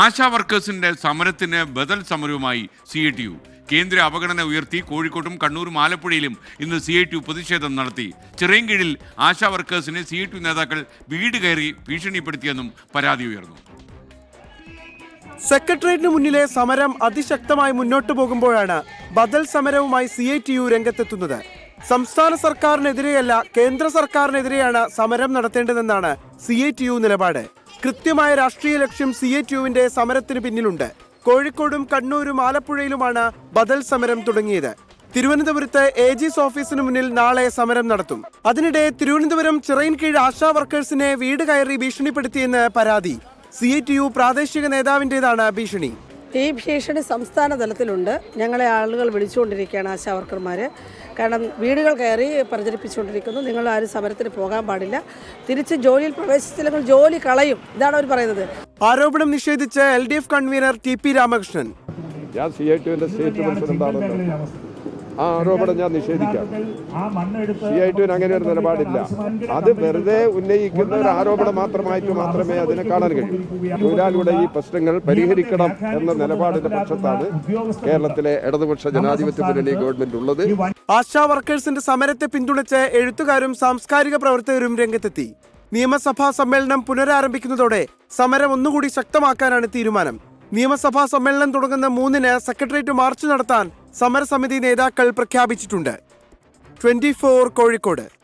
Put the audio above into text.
ആശാ വർക്കേഴ്സിന്റെ സമരത്തിന് ബദൽ സമരവുമായി സി ഐ ടി യു കേന്ദ്ര അവഗണന ഉയർത്തി കോഴിക്കോട്ടും കണ്ണൂരും ആലപ്പുഴയിലും ഇന്ന് സി ഐ ടി യു പ്രതിഷേധം നടത്തി. ചിറയൻകീഴിൽ ആശാ വർക്കേഴ്സിനെ സി ഐ ടി യു നേതാക്കൾ വീട് കയറി ഭീഷണിപ്പെടുത്തിയെന്നും പരാതി ഉയർന്നു. സെക്രട്ടേറിയറ്റിന് മുന്നിലെ സമരം അതിശക്തമായി മുന്നോട്ടു പോകുമ്പോഴാണ് ബദൽ സമരവുമായി സി ഐ ടി യു രംഗത്തെത്തുന്നത്. സംസ്ഥാന സർക്കാരിനെതിരെയല്ല കേന്ദ്ര സർക്കാരിനെതിരെയാണ് സമരം നടത്തേണ്ടതെന്നാണ് സി ഐ ടി യു നിലപാട്. കൃത്യമായ രാഷ്ട്രീയ ലക്ഷ്യം സി ഐ ടി യുവിന്റെ സമരത്തിന് പിന്നിലുണ്ട്. കോഴിക്കോടും കണ്ണൂരും ആലപ്പുഴയിലുമാണ് ബദൽ സമരം തുടങ്ങിയത്. തിരുവനന്തപുരത്ത് എ ജിസ് ഓഫീസിന് മുന്നിൽ നാളെ സമരം നടത്തും. അതിനിടെ തിരുവനന്തപുരം ചിറയിൻകീഴ് ആശാ വർക്കേഴ്സിനെ വീട് കയറി ഭീഷണിപ്പെടുത്തിയെന്ന് പരാതി. സി ഐ ടി യു പ്രാദേശിക നേതാവിന്റെതാണ് ഭീഷണി. ഈ ഭീഷണി സംസ്ഥാന തലത്തിലുണ്ട്. ഞങ്ങളെ ആളുകൾ വിളിച്ചുകൊണ്ടിരിക്കുകയാണ് ആശാവർക്കർമാർ കാരണം വീടുകൾ കയറി പ്രചരിപ്പിച്ചുകൊണ്ടിരിക്കുന്നു. നിങ്ങൾ ആരും സമരത്തിന് പോകാൻ പാടില്ല. തിരിച്ച് ജോലിയിൽ പ്രവേശിച്ചില്ലെങ്കിൽ ജോലി കളയും. ഇതാണ് അവർ പറയുന്നത്. ആരോപണം നിഷേധിച്ച L D F convener T P Ramakrishnan. ഞാൻ സി ഐ ടുവിന്റെ സ്റ്റേറ്റ് പ്രസിഡന്റാണല്ലോ. ആ ആരോപണം ഞാൻ നിഷേധിക്കാം. സി ഐ ടുവിന് അങ്ങനെ ഒരു നിലപാടില്ല. അത് വെറുതെ ഉന്നയിക്കുന്ന ഒരു ആരോപണം മാത്രമായിട്ട് മാത്രമേ അതിനെ കാണാൻ കഴിയൂ. തൊഴിലാളിയുടെ ഈ പ്രശ്നങ്ങൾ പരിഹരിക്കണം എന്ന നിലപാടിന്റെ പക്ഷത്താണ് കേരളത്തിലെ ഇടതുപക്ഷ ജനാധിപത്യ മുന്നണി ഗവൺമെന്റ് ഉള്ളത്. ആശാ വർക്കേഴ്സിന്റെ സമരത്തെ പിന്തുണച്ച് എഴുത്തുകാരും സാംസ്കാരിക പ്രവർത്തകരും രംഗത്തെത്തി. നിയമസഭാ സമ്മേളനം പുനരാരംഭിക്കുന്നതോടെ സമരം ഒന്നുകൂടി ശക്തമാക്കാനാണ് തീരുമാനം. നിയമസഭാ സമ്മേളനം തുടങ്ങുന്ന മൂന്നിന് സെക്രട്ടേറിയറ്റ് മാർച്ച് നടത്താൻ സമരസമിതി നേതാക്കൾ പ്രഖ്യാപിച്ചിട്ടുണ്ട്. ട്വന്റി കോഴിക്കോട്.